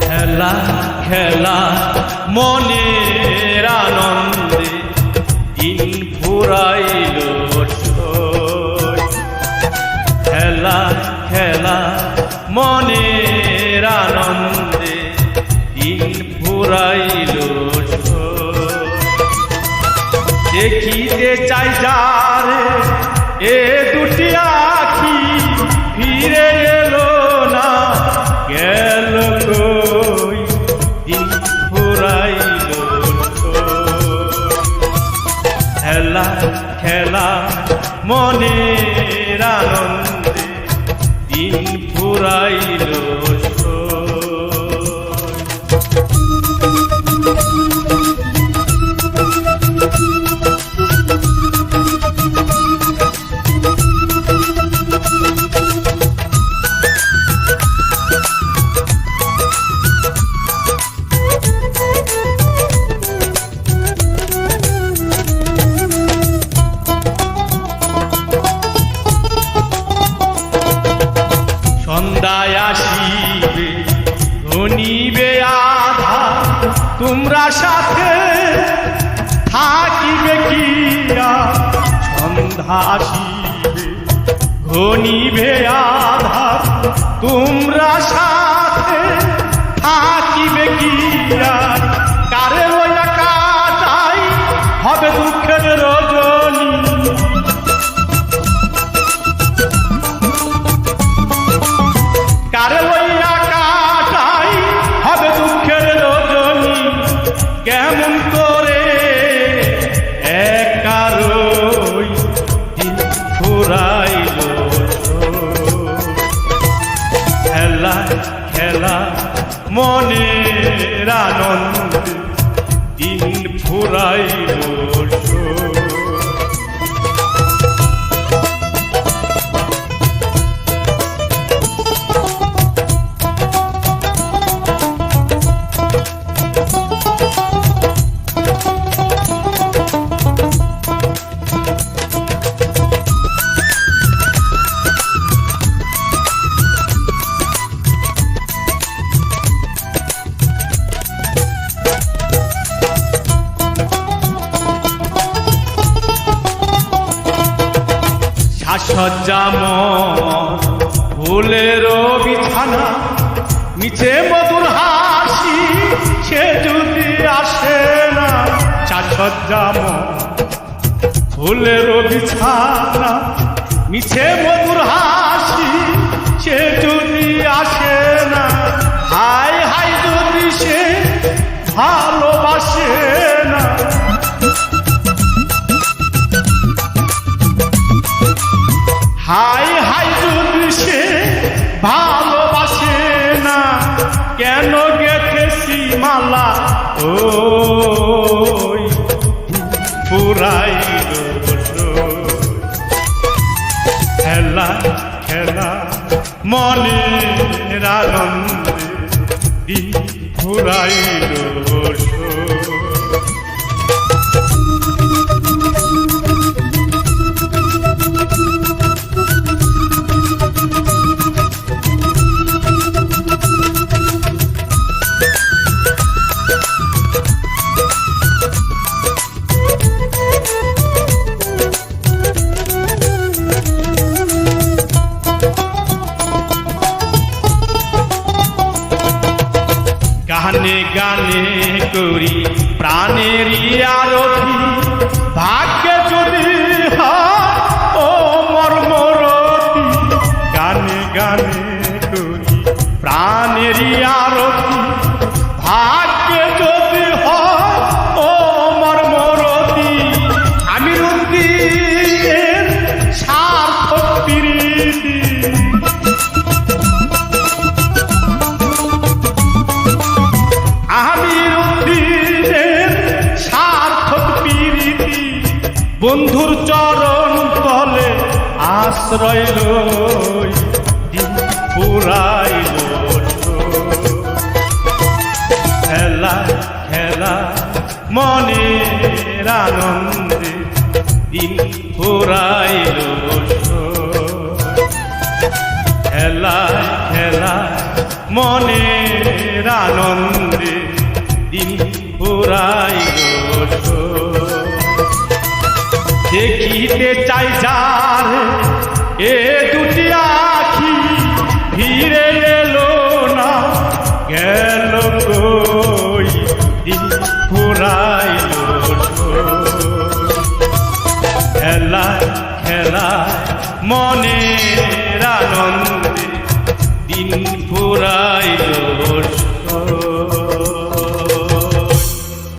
খেলা খেলা, মনের আনন্দে দিন ফুরাইল। খেলা খেলা, মনের আনন্দে দিন ফুরাইল। দেখিতে চাই যারে এ দুটি মনের আনন্দে দিন ফুরাইল সন্ধ্যায় আসিবে, ঘনিবে আধা তোমরা সাথে থাকিবে কিয়া সন্ধ্যা আসিবে, ঘনিবে আধা তোমরা সাথে থাকিবে কিয়া মনের আনন্দ। সাজসজ্জাম ফুলের বিছানা মিছে মধুর হাসি, সে যদি আসে না সাজসজ্জাম ফুলের বিছানা, নিচে মধুর হাসি হাই হাই যদি সে ভালোবাসে না। কেন গেথেছি মালা? ও পুরাই খেলা খেলা মনের আনন্দে ফুরাইল গানে গানে করি প্রাণের আরতি। ভাগ্যে যদি ও মর্মরতি। গানে গানে করি প্রাণের আরতি। ভাগ্যে বন্ধুর চরণ তলে আশ্রয় দিন পুরাইল খেলা খেলা, মনের আনন্দে দিন ফুরাইল খেলা খেলা, মনের আনন্দে দিন ফুরাইল দেখিতে চাই যার। এ দুটি আখি ফিরে এলো না। গেল কই ফুরাইল খেলায় খেলায় মনের আনন্দে দিন ফুরাইল